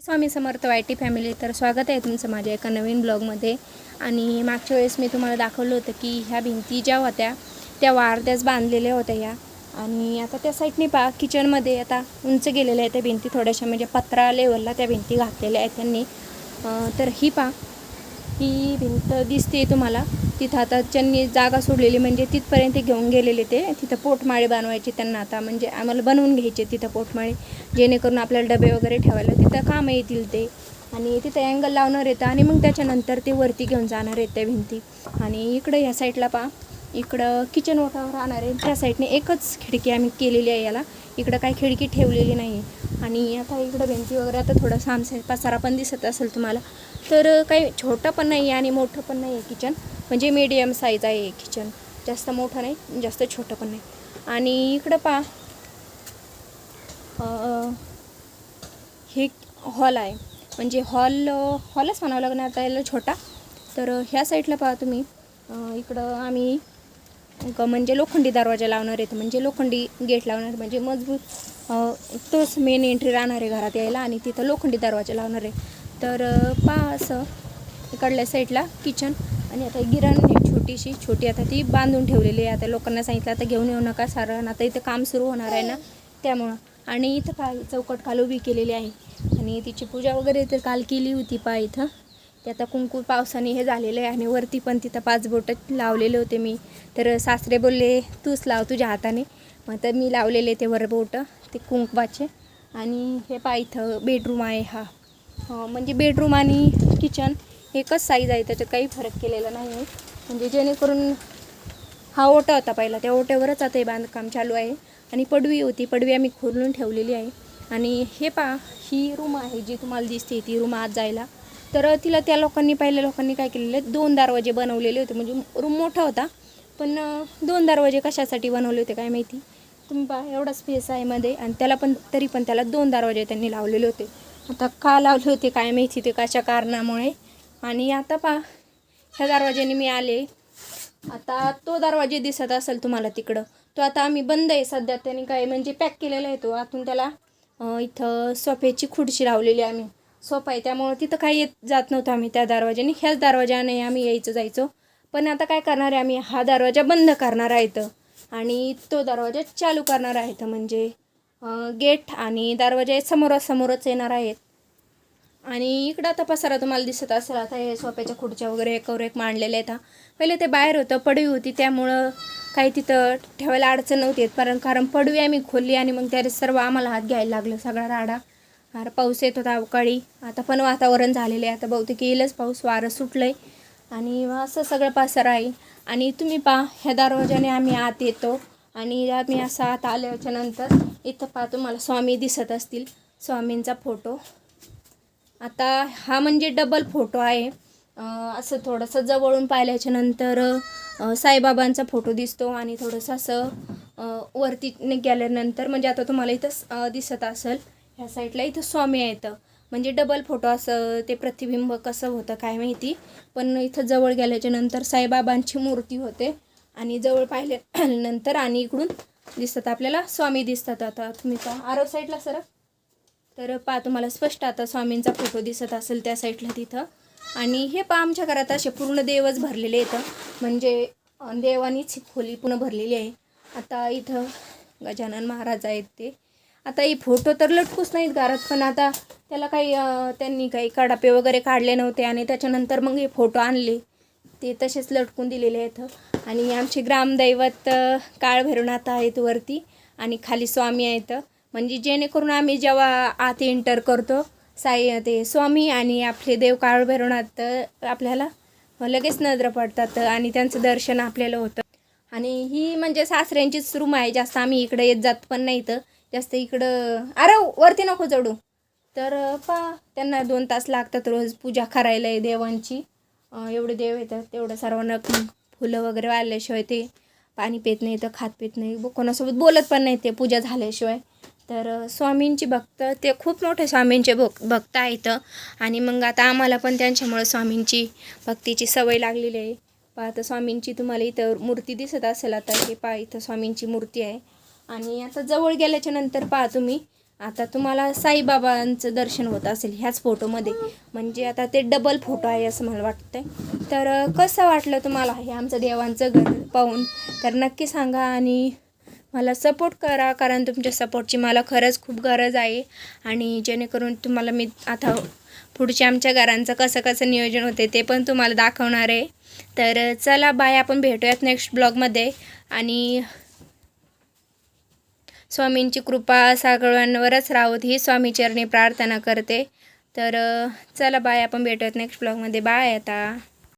Swami Samarth Y T family तर स्वागत आहे तुमचं माझ्या एका नवीन ब्लॉगमध्ये. आणि मागच्या वेळेस मी तुम्हाला दाखवलं होतं की ह्या भिंती ज्या होत्या त्या वारद्याच बांधलेल्या होत्या या आणि आता त्या साईडने पहा किचनमध्ये आता उंच गेलेल्या आहेत त्या भिंती थोड्याशा म्हणजे पत्रा लेवलला त्या भिंती घातलेल्या आहेत त्यांनी. तर ही पहा ही भिंत दिसते तुम्हाला. तिथं आता त्यांनी जागा सोडलेली म्हणजे तिथपर्यंत घेऊन गेलेले ते. तिथं पोटमाळे बनवायचे त्यांना आता. म्हणजे आम्हाला बनवून घ्यायचे तिथं पोटमाळे जेणेकरून आपल्याला डबे वगैरे ठेवायला तिथं कामं येतील ते. आणि तिथं अँगल लावणार येतं आणि मग त्याच्यानंतर ते वरती घेऊन जाणार आहेत त्या भिंती. आणि इकडं ह्या साईडला पहा. इकडं किचन ओटावर राहणार आहे. त्या साईडने एकच खिडकी आम्ही केलेली आहे याला. इकडं काही खिडकी ठेवलेली नाही आहे. आणि आता इकडं भिंती वगैरे आता थोडा सामसा पसारा पण दिसत असेल तुम्हाला. तर काही छोटं पण नाही आहे आणि मोठं पण नाही आहे किचन म्हणजे मीडियम साईज आहे किचन जास्त मोठं नाही जास्त छोटं पण नाही. आणि इकडं पहा. हे हॉल आहे. म्हणजे हॉल हॉलच म्हणावं लागणार आता याला छोटा. तर ह्या साईडला पहा तुम्ही. इकडं आम्ही ग- म्हणजे लोखंडी दरवाजा लावणार आहेत. म्हणजे लोखंडी गेट लावणार. म्हणजे मजबूत तोच मेन एंट्री राहणार आहे घरात यायला आणि तिथं लोखंडी दरवाजा लावणार आहे. तर पहा असं इकडल्या साईडला किचन आणि आता गिरण छोटीशी छोटी आता ती बांधून ठेवलेली आहे. आता लोकांना सांगितलं आता घेऊन येऊ नका सारण आता इथं काम सुरू होणार आहे ना त्यामुळं. आणि इथं काय चौकट काल उभी केलेली आहे. आणि तिची पूजा वगैरे तर काल केली होती पा इथं. ते आता कुंकू पावसाने हे झालेलं आहे आणि वरती पण तिथं पाच बोटं लावलेले होते मी. तर सासरे बोलले तूच लाव तुझ्या हाताने. मग तर मी लावलेले ते वर बोटं ते कुंकवाचे. आणि हे पा इथं बेडरूम आहे हा. म्हणजे बेडरूम आणि किचन एकच साईज आहे त्याच्यात काही फरक केलेला नाही आहे म्हणजे जेणेकरून हा ओटा होता पहिला त्या ओट्यावरच आता हे बांधकाम चालू आहे. आणि पडवी होती पडवी आम्ही खोलून ठेवलेली आहे. आणि हे पहा ही रूम आहे जी तुम्हाला दिसते ती रूम आत जायला. तर तिला त्या लोकांनी पहिल्या लोकांनी काय केलेलं आहे दोन दरवाजे बनवलेले होते. म्हणजे रूम मोठा होता पण दोन दरवाजे कशासाठी बनवले होते काय माहिती? तुम्ही पहा एवढा स्पेस आहे मध्ये. आणि त्याला पण तरी पण त्याला दोन दरवाजे त्यांनी लावलेले होते. आता का लावले होते काय माहिती ते कशा कारणामुळे. आणि आता पहा ह्या दरवाज्याने मी आले. आता तो दरवाजे दिसत असेल तुम्हाला तिकडं. तो आता आम्ही बंद आहे सध्या. त्याने काय म्हणजे पॅक केलेला आहे तो. आतून त्याला इथं सोफ्याची खुर्ची लावलेली आम्ही. सोफा आहे. त्यामुळं तिथं काही येत जात नव्हतं आम्ही त्या दरवाजाने ह्याच दरवाजाने आम्ही यायचं जायचो. पण आता काय करणार आहे आम्ही? हा दरवाजा बंद करणार आहे आणि तो दरवाजा चालू करणार आहे म्हणजे गेट आणि दरवाजा समोरासमोरच येणार आहेत. आणि इकडं आता पसारा तुम्हाला दिसत असेल. आता हे सोप्याच्या खुर्च्या वगैरे एकावर एक मांडलेल्या आहेत. पहिले ते बाहेर होतं पडवी होती. त्यामुळं काही तिथं ठेवायला अडचण नव्हती कारण कारण पडवी आम्ही खोलली आणि मग त्या सर्व आम्हाला हात घ्यायला लागलं. सगळा राडा. फार पाऊस येत होता अवकाळी. आता पण वातावरण झालेलं आहे. आता बहुतेक येईलच पाऊस. वारं सुटलं आहे आणि असं सगळं पसारा आहे. आणि तुम्ही पहा ह्या दरवाजाने आम्ही आत येतो. आणि आम्ही असं आत आल्याच्यानंतर इथं पा तुम्हाला स्वामी दिसत असतील. स्वामींचा फोटो. आता हा म्हणजे डबल फोटो आहे. असं थोडंसं जवळून पाहिल्याच्यानंतर साईबाबांचा फोटो दिसतो आणि थोडंसं असं वरती गेल्यानंतर म्हणजे आता तुम्हाला इथं दिसत असेल ह्या साईडला इथं स्वामी आहेत. म्हणजे डबल फोटो असं ते प्रतिबिंब कसं होतं काय माहिती. पण इथं जवळ गेल्याच्यानंतर साईबाबांची मूर्ती होते. आणि जवळ पाहिल्यानंतर आणि इकडून दिसतात आपल्याला स्वामी दिसतात आता. तुम्ही पहा. आरो साईडला सर तर पहा तुम्हाला स्पष्ट आता स्वामींचा फोटो दिसत असेल त्या साईडला तिथं. आणि हे पहा आमच्या घरात असे पूर्ण देवच भरलेले आहेत. म्हणजे देवानीच खोली पूर्ण भरलेली आहे. आता इथं गजानन महाराज आहेत ते. आता ही फोटो तर लटकूच नाहीत घरात पण आता त्याला काही त्यांनी काही कडापे वगैरे काढले नव्हते आणि त्याच्यानंतर मग हे फोटो आणले. ते तसेच लटकून दिलेले आहेत. आणि आमचे ग्रामदैवत काळभैरवनाथ आहेत वरती. आणि खाली स्वामी आहेत. म्हणजे जेणेकरून आम्ही जेव्हा आत एंटर करतो साई ते स्वामी आणि आपले देव काळभैरवनाथ आपल्याला लगेच नजर पडतात आणि त्यांचं दर्शन आपल्याला होतं. आणि ही म्हणजे सासऱ्यांचीच रूम आहे जास्त आम्ही इकडं येत जात पण नाही तर जास्त इकडं अरे वरती नको चढू. तर पा त्यांना दोन तास लागतात रोज पूजा करायला आहे देवांची एवढे देव येतात तेवढं सर्वांना फुलं वगैरे वाढल्याशिवाय ते पाणी पित नाही तर खात पित नाही. कोणासोबत बोलत पण नाही ते पूजा झाल्याशिवाय. तर स्वामींची भक्त ते खूप मोठे स्वामींचे भक भक्त आहेत. आणि मग आता आम्हाला पण त्यांच्यामुळे स्वामींची भक्तीची सवय लागलेली आहे. पाहता स्वामींची तुम्हाला इथं मूर्ती दिसत असेल आता हे पहा इथं स्वामींची मूर्ती आहे. आणि आता जवळ गेल्याच्यानंतर पहा तुम्ही आता तुम्हाला साईबाबांचं दर्शन होत असेल ह्याच फोटोमध्ये. म्हणजे आता ते डबल फोटो आहे असं मला वाटतंय. तर कसं वाटलं तुम्हाला हे आमचं देवांचं घर पाहून? तर नक्की सांगा आणि मला सपोर्ट करा कारण तुमच्या सपोर्टची मला खरंच खूप गरज आहे. आणि जेणेकरून तुम्हाला मी आता पुढच्या आमच्या घरांचं कसं कसं नियोजन होते ते पण तुम्हाला दाखवणार आहे. तर चला बाय आपण भेटूयात नेक्स्ट ब्लॉगमध्ये आणि स्वामींची कृपा सगळ्यांवरच राहोत ही स्वामीचरणी प्रार्थना करते. तर चला बाय आपण भेटूयात नेक्स्ट ब्लॉगमध्ये बाय आता.